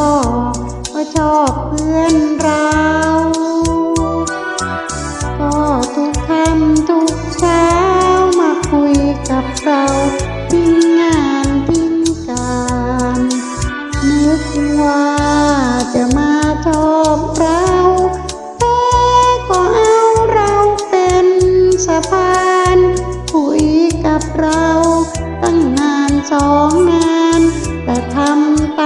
บกว่าชอบเพื่อนเรา ก็ทุกค่ำทุกเช้ามาคุยกับเราทิ้งงานทิ้งการนึกว่าจะมาชอบเราแต่ก็เอาเราเป็นสะพานคุยกับเราตั้งนานสองงานแต่ทำ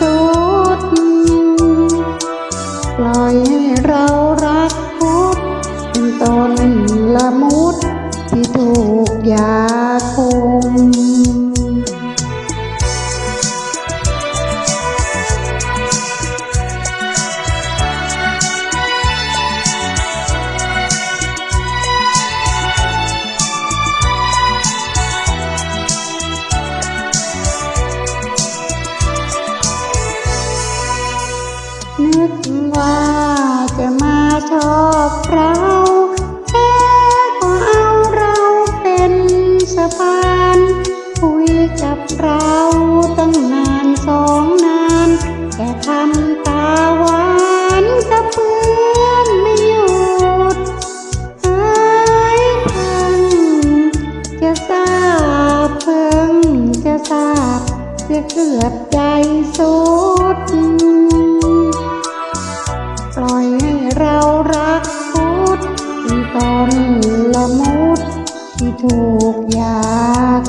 สุด ปล่อยให้เรารักพุทธเป็นตนละมุดที่ถูกยาคุม นึกว่าจะมาชอบเราแค่ก็เอาเราเป็นสะพานคุยกับเราตั้งนานสองนานแต่ทำตาหวานกับเพื่อนไม่หยุดเอ้ยเพิ่งจะทราบเพิ่งจะทราบเสียเกือบใจสุด เรารักพุทธที่ต้นละมุดที่ถูกอยาก